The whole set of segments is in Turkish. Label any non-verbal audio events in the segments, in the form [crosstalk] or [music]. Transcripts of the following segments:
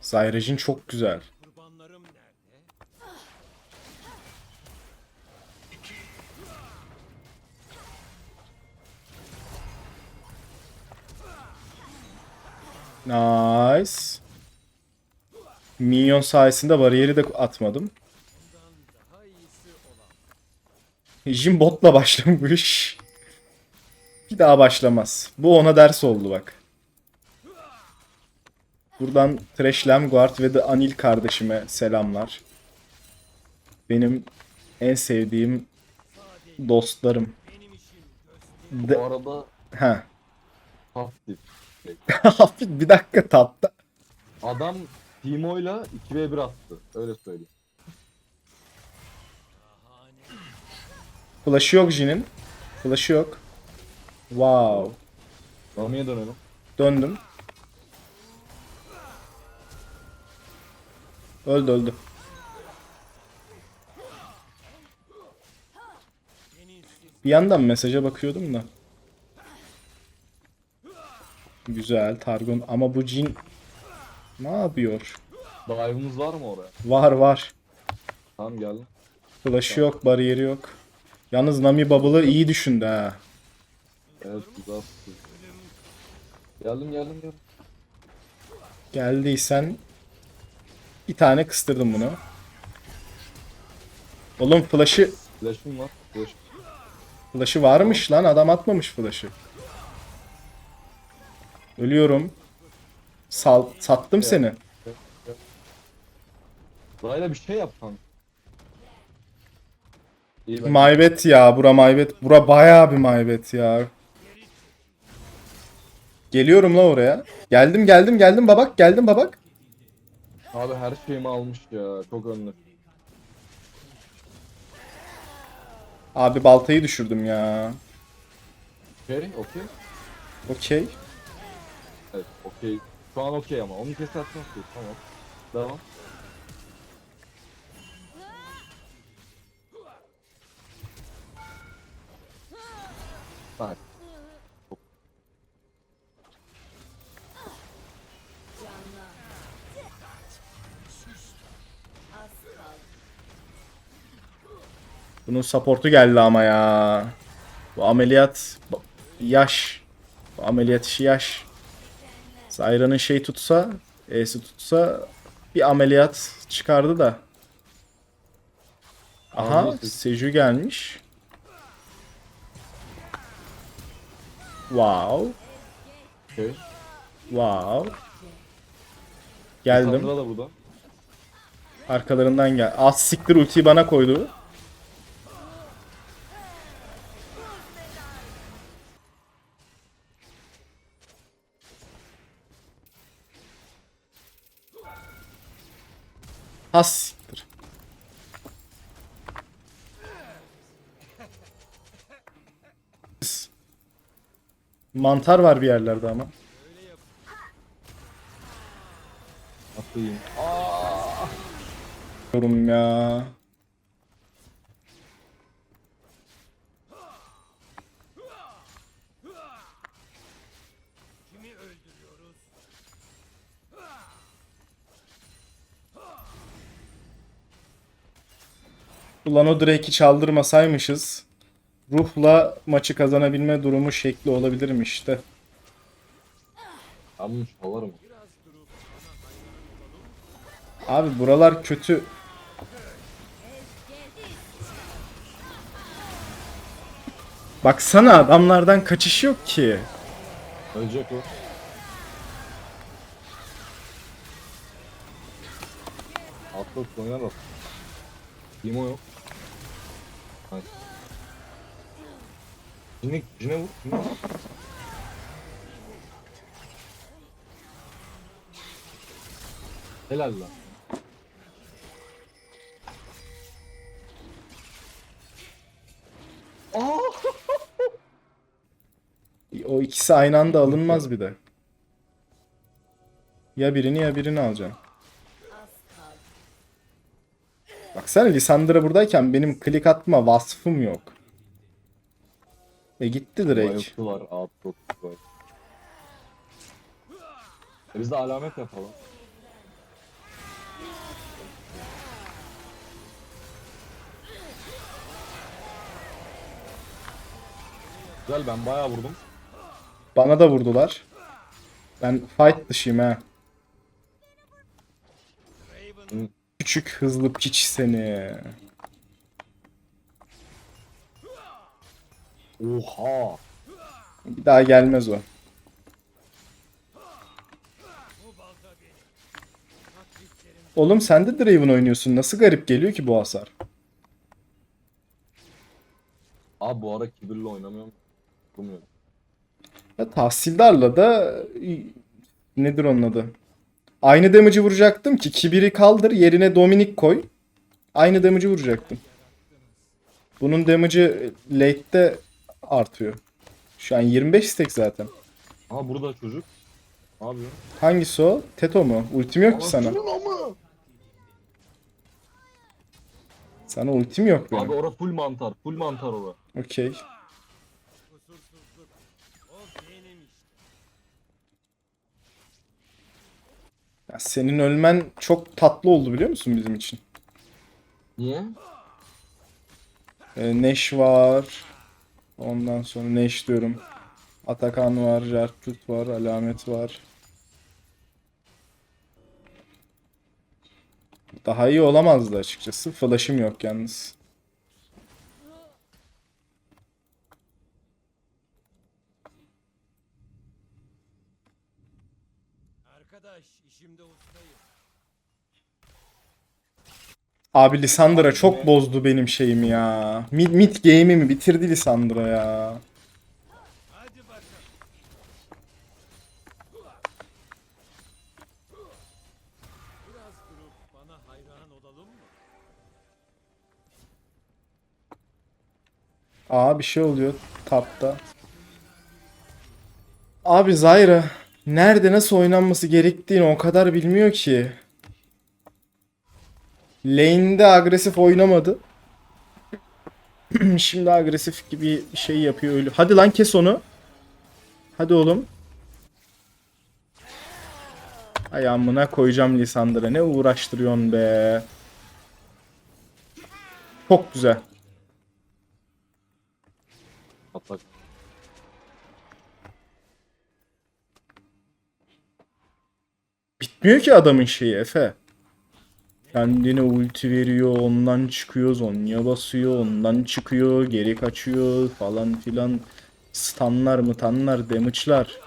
Zyrajin çok güzel. Nice. Minyon sayesinde bariyeri de atmadım. Jin botla başlamış. Bir daha başlamaz. Bu ona ders oldu bak. Buradan Thresh Lamguard ve de Anil kardeşime selamlar. Benim en sevdiğim dostlarım. Bu De arada ha. hafif. [laughs] Hafif bir dakika tatlı. Adam Timo'yla 2v1 attı. Öyle söyleyeyim. Flash'ı yok Jin'in. Flash'ı yok. Wow. Rami'ye dönelim. Döndüm. Öldü öldü. Bir yandan mesaja bakıyordum da. Güzel Targon ama bu cin ne yapıyor? Dive'ımız var mı oraya? Var var. Tamam geldim. Flash'ı yok, bariyeri yok. Yalnız Nami Bubble'ı iyi düşündü ha. Evet güzel. Geldim geldim geldim. Geldiysen bir tane kıstırdım bunu. Oğlum flash'ı Flash'ım var. Flash. flash'ı varmış lan adam atmamış flash'ı. Ölüyorum. Sal sattım seni. Rayla bir şey yap ben. Maybet ya bura maybet. Bura bayağı bir maybet ya. Geliyorum la oraya. Geldim geldim geldim babak geldim babak. Abi her şeyimi almış ya. Çok önlü. Abi baltayı düşürdüm ya. Okey okey. Okey. Evet okey. Şu an okey ama. Onu kesersen okey. Tamam. Devam. Bak. Bunun supportu geldi ama ya. Bu ameliyat yaş. Bu ameliyat işi yaş. Zayra'nın şey tutsa, E'si tutsa bir ameliyat çıkardı da. Aha. Seju gelmiş. Wow, wow. Geldim. Arkalarından gel. Az siktir ultiyi bana koydu. Siktir. Mantar var bir yerlerde ama. Atlayayım. Yorum ya. Ulan o Drake'i çaldırmasaymışız. Ruhla maçı kazanabilme durumu şekli olabilirmiş işte. Bunu çalarım. Abi buralar kötü. Baksana adamlardan kaçış yok ki. Ölecek o. Atla oynar at. Timo yok. Hayır. Cine, cine vur. Cine vur. Helal lan. [laughs] O ikisi aynı anda alınmaz bir de. Ya birini ya birini alacağım. Baksana Lisandra buradayken benim klik atma vasfım yok. E gitti direkt. E biz de alamet yapalım. Güzel ben bayağı vurdum. Bana da vurdular. Ben fight dışıyım ha. Küçük hızlı piç seni. Oha. Bir daha gelmez o. Oğlum sen de Draven oynuyorsun. Nasıl garip geliyor ki bu hasar? Abi bu ara kibirle oynamıyorum. Bilmiyorum. Ya tahsildarla da nedir onun adı? Aynı damage'ı vuracaktım ki kibiri kaldır yerine Dominik koy. Aynı damage'ı vuracaktım. Bunun damage'ı late'de artıyor. Şu an 25 stack zaten. Aha burada çocuk. Ne yapıyor? Hangisi o? Teto mu? Ultim yok ki sana. Amı! Sana ultim yok Abi benim. ora full mantar. Full mantar ora. Okey. Ya senin ölmen çok tatlı oldu biliyor musun bizim için? Niye? Ee, Neş var. Ondan sonra Neş diyorum. Atakan var, Jartut var, Alamet var. Daha iyi olamazdı açıkçası. Flash'ım yok yalnız. İşimde ustayım. Abi Lissandra çok bozdu benim şeyimi ya. Mid, mid game'imi bitirdi Lissandra ya. Hadi bakalım. Biraz durup bana hayran olalım mı? Aa bir şey oluyor tapta. Abi Zyra nerede nasıl oynanması gerektiğini o kadar bilmiyor ki. Lane'de agresif oynamadı. [clears throat] Şimdi agresif gibi şey yapıyor öyle. Hadi lan kes onu. Hadi oğlum. Ay amına koyacağım Lisandra. Ne uğraştırıyorsun be. Çok güzel. Atak. Bitmiyor ki adamın şeyi Efe. Kendine ulti veriyor, ondan çıkıyor, Zonya basıyor, ondan çıkıyor, geri kaçıyor falan filan. Stunlar mıtanlar, damage'lar.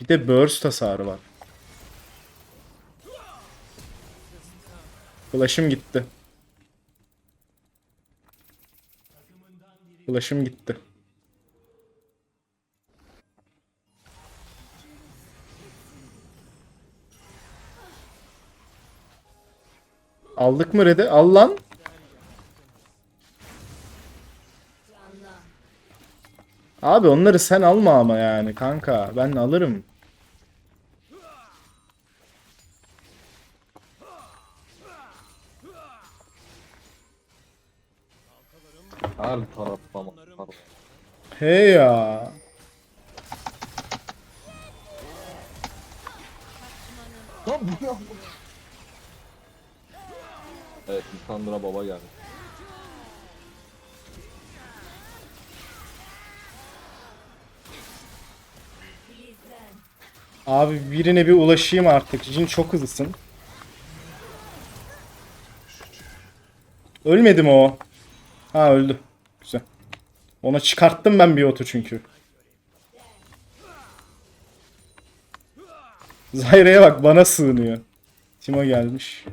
Bir de burst hasarı var. Flash'ım gitti. Flash'ım gitti. Aldık mı red'i? Al lan. Abi onları sen alma ama yani kanka. Ben alırım. Her tarafta mantar. He ya. Lan bu ne? Evet, Lisandra baba geldi. Abi birine bir ulaşayım artık. Jin çok hızlısın. Ölmedi mi o? Ha öldü. Güzel. Ona çıkarttım ben bir otu çünkü. Zyra'ya bak bana sığınıyor. Timo gelmiş.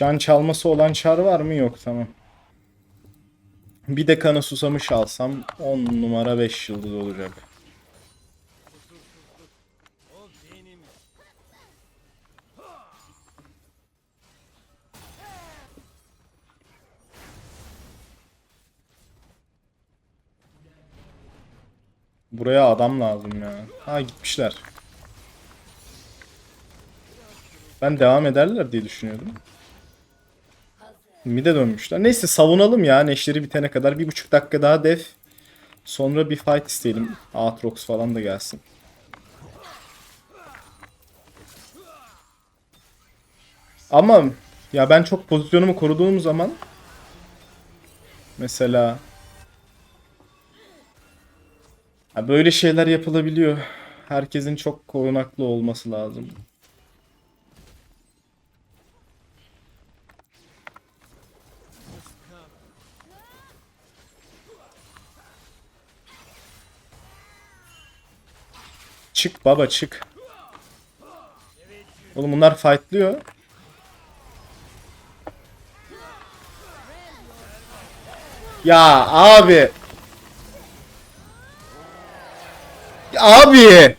Can çalması olan çar var mı? Yok tamam. Bir de kanı susamış alsam 10 numara 5 yıldız olacak. Buraya adam lazım ya. Ha gitmişler. Ben devam ederler diye düşünüyordum. Mid'e dönmüşler. Neyse savunalım ya neşleri bitene kadar. Bir buçuk dakika daha def. Sonra bir fight isteyelim. Aatrox falan da gelsin. Ama ya ben çok pozisyonumu koruduğum zaman mesela ya böyle şeyler yapılabiliyor. Herkesin çok korunaklı olması lazım. Çık baba çık. Oğlum bunlar fightlıyor. Ya abi. Ya abi.